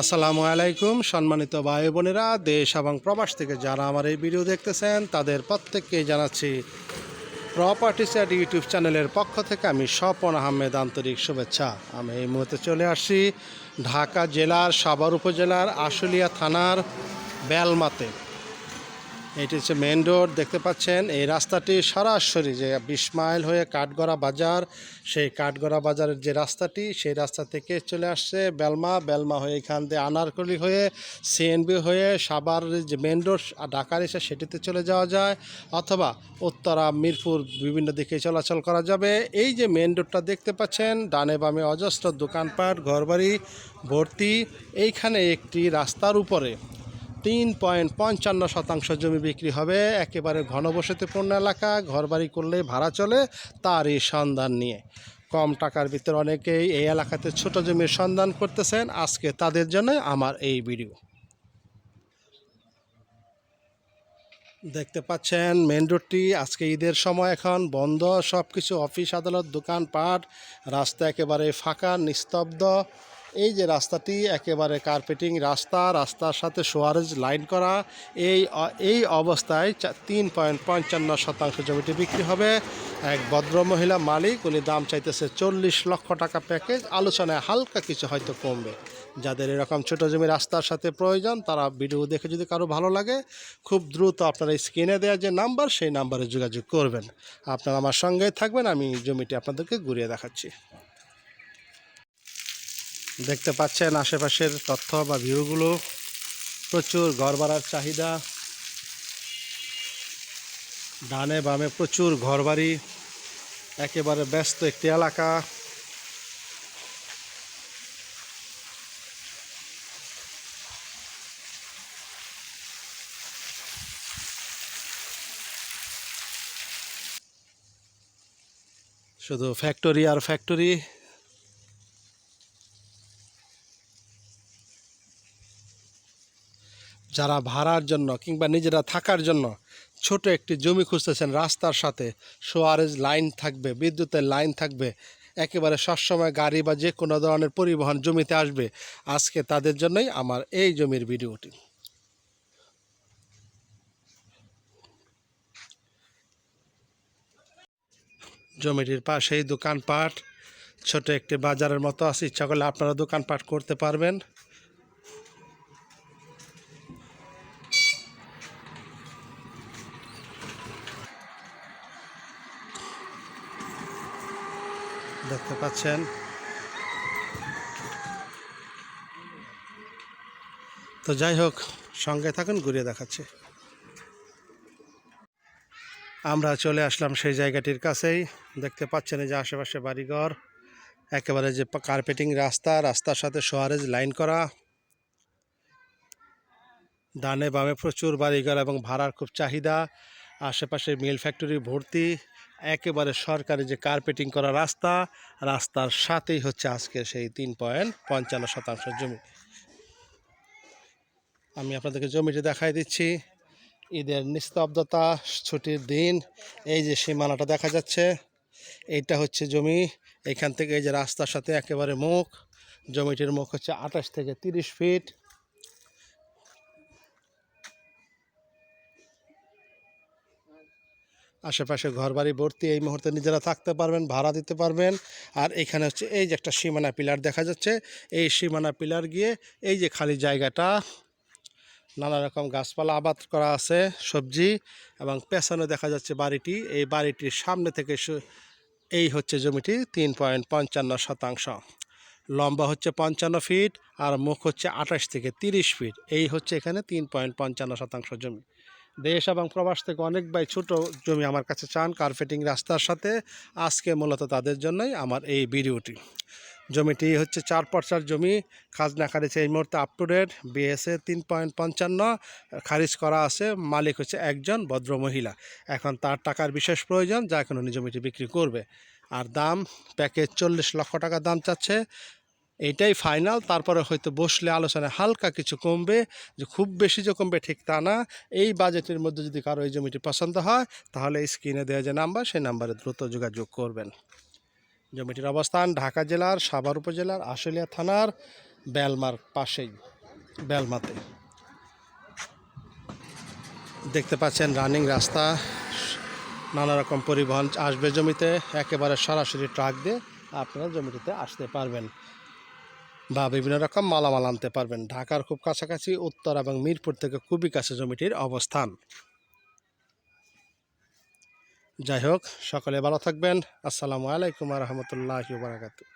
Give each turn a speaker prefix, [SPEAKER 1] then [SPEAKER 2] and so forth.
[SPEAKER 1] আসসালামু আলাইকুম, সম্মানিত ভাই বোনেরা, দেশ এবং প্রবাস থেকে যারা আমার এই ভিডিও দেখতেছেন, তাদের প্রত্যেককে জানাচ্ছি প্রপার্টিস অ্যাট ইউটিউব চ্যানেলের পক্ষ থেকে আমি স্বপন আহমেদ আন্তরিক শুভেচ্ছা। আমি এই মুহূর্তে চলে আসছি ঢাকা জেলার সাভার উপজেলার আশুলিয়া থানার বেলমাতে। এটি হচ্ছে মেন রোড দেখতে পাচ্ছেন। এই রাস্তাটি সরাসরি যে বিশ মাইল হয়ে কাঠগড়া বাজার, সেই কাঠগড়া বাজারের যে রাস্তাটি, সেই রাস্তা থেকে চলে আসছে বেলমা। বেলমা হয়ে এখান দিয়ে আনারকলি হয়ে সিএনবি হয়ে সাভার যে মেন রোড ঢাকার এসে সেটিতে চলে যাওয়া যায়। অথবা উত্তরা, মিরপুর বিভিন্ন দিকে চলাচল করা যাবে। এই যে মেন রোডটা দেখতে পাচ্ছেন, ডানে বামে অজস্র দোকানপাট, ঘরবাড়ি, ভর্তি। এইখানে একটি রাস্তার উপরে তিন পয়েন্ট পঞ্চান্ন শতাংশ জমি বিক্রি হবে। একেবারে ঘনবসতিপূর্ণ এলাকা, ঘরবাড়ি করলে ভাড়া চলে তারই সন্ধান নিয়ে। কম টাকার ভিতরে অনেকেই এই এলাকাতে ছোট জমির সন্ধান করতেছেন। আজকে তাদের জন্য আমার এই ভিডিও। দেখতে পাচ্ছেন মেন রোডটি আজকে ঈদের সময় এখন বন্ধ। সব কিছু অফিস, আদালত, দোকানপাট, রাস্তা একেবারে ফাঁকা, নিস্তব্ধ। এই যে রাস্তাটি একেবারে কার্পেটিং রাস্তা, রাস্তার সাথে সোয়ারেজ লাইন করা, এই এই অবস্থায় তিন পয়েন্ট পঞ্চান্ন শতাংশ জমিটি বিক্রি হবে। এক ভদ্র মহিলা মালিক, উনি দাম চাইতেছে চল্লিশ লক্ষ টাকা প্যাকেজ আলোচনায় হালকা কিছু হয়তো কমবে। যাদের এরকম ছোট জমি রাস্তার সাথে প্রয়োজন, তারা ভিডিও দেখে যদি কারও ভালো লাগে, খুব দ্রুত আপনারা স্ক্রিনে দেওয়া যে নাম্বার সেই নাম্বারে যোগাযোগ করবেন। আপনারা আমার সঙ্গেই থাকবেন, আমি জমিটি আপনাদেরকে ঘুরিয়ে দেখাচ্ছি। দেখতে পাচ্ছেন আশেপাশের তথ্য বা ভিউগুলো। প্রচুর ঘর ভাড়ার চাহিদা। ডানে বামে প্রচুর ঘরবাড়ি। একেবারে ব্যস্ত একটি এলাকা। শুধু ফ্যাক্টরি আর ফ্যাক্টরি যারা ভাড়ার জন্য কিংবা নিজেরা থাকার জন্য ছোট একটি জমি খুঁজতেছেন রাস্তার সাথে, সোয়ারেজ লাইন থাকবে, বিদ্যুতের লাইন থাকবে, একেবারে সবসময় গাড়ি বা যে কোনো ধরনের পরিবহন জমিতে আসবে। আজকে তাদের জন্যই আমার এই জমির ভিডিওটি। জমিটির পাশেই দোকানপাট, ছোট একটি বাজারের মতো আছে। ইচ্ছা করলে আপনারা দোকানপাট করতে পারবেন। দেখতে পাচ্ছেন। তো যাই হোক, সঙ্গে থাকুন, ঘুরিয়ে দেখাচ্ছি। আমরা চলে আসলাম সেই জায়গাটির কাছেই। দেখতে পাচ্ছেন যে আশেপাশে বাড়িঘর। একেবারে যে কার্পেটিং রাস্তা, রাস্তার সাথে সোয়ারেজ লাইন করা। ডানে বামে প্রচুর বাড়িঘর এবং ভাড়ার খুব চাহিদা। আশেপাশে মিল ফ্যাক্টরি ভর্তি। একেবারে সরকারি যে কার্পেটিং করা রাস্তা, রাস্তার সাথেই হচ্ছে আজকে সেই তিন পয়েন্ট পঞ্চান্ন শতাংশ জমি। আমি আপনাদেরকে জমিটি দেখাই দিচ্ছি। ঈদের নিস্তব্ধতা, ছুটির দিন, এই যে সীমানাটা দেখা যাচ্ছে, এইটা হচ্ছে জমি। এখান থেকে এই যে রাস্তার সাথে একেবারে মুখ, জমিটির মুখ হচ্ছে আঠাশ থেকে তিরিশ ফিট আশেপাশে ঘরবাড়ি ভর্তি এই মুহূর্তে নিজেরা থাকতে পারবেন, ভাড়া দিতে পারবেন। আর এখানে হচ্ছে এই যে একটা সীমানা পিলার দেখা যাচ্ছে। এই সীমানা পিলার গিয়ে এই যে খালি জায়গাটা, নানা রকম গাছপালা আবাদ করা আছে, সবজি এবং পেছনে দেখা যাচ্ছে বাড়িটি। এই বাড়িটির সামনে থেকে এই হচ্ছে জমিটি তিন পয়েন্ট পঞ্চান্ন শতাংশ। লম্বা হচ্ছে পঞ্চান্ন ফিট আর মুখ হচ্ছে আঠাশ থেকে তিরিশ ফিট। এই হচ্ছে এখানে তিন পয়েন্ট পঞ্চান্ন শতাংশ জমি। দেশ এবং প্রবাস থেকে অনেক ভাই ছোট জমি আমার কাছে চান কার্পেটিং রাস্তার সাথে। আজকে মূলত তাদের জন্যই আমার এই ভিডিওটি। জমিটি হচ্ছে চার পর্চার জমি, খাজনা খারিজ এই মুহূর্তে আপ টু ডেট বিএসএ তিন পয়েন্ট পঞ্চান্ন, খারিজ করা আছে, মালিক হচ্ছে একজন ভদ্র মহিলা। এখন তার টাকার বিশেষ প্রয়োজন যা এখন উনি জমিটি বিক্রি করবে। আর দাম, প্যাকেজ চল্লিশ লক্ষ টাকা দাম চাচ্ছে। এইটাই ফাইনাল তারপরে হয়তো বসলে আলোচনায় হালকা কিছু কমবে, যে খুব বেশি যে কমবে ঠিক তা না। এই বাজেটের মধ্যে যদি কারও এই জমিটি পছন্দ হয়, তাহলে স্ক্রিনে দেওয়া যে নাম্বার সেই নাম্বারে দ্রুত যোগাযোগ করবেন। জমিটির অবস্থান ঢাকা জেলার, সাভার উপজেলার, আশুলিয়া থানার, বেলমার পাশেই, বেলমাতে। দেখতে পাচ্ছেন রানিং রাস্তা, নানা রকম পরিবহন আসবে জমিতে, একেবারে সরাসরি ট্রাক দিয়ে আপনারা জমিটিতে আসতে পারবেন। বা বিভিন্ন রকম মালামাল আনতে পারবেন। ঢাকার খুব কাছাকাছি উত্তর এবং মিরপুর থেকে খুবই কাছে জমিটির অবস্থান। যাই হোক, সকলে ভালো থাকবেন। আসসালামু আলাইকুম রহমতুল্লাহ বারাকাতু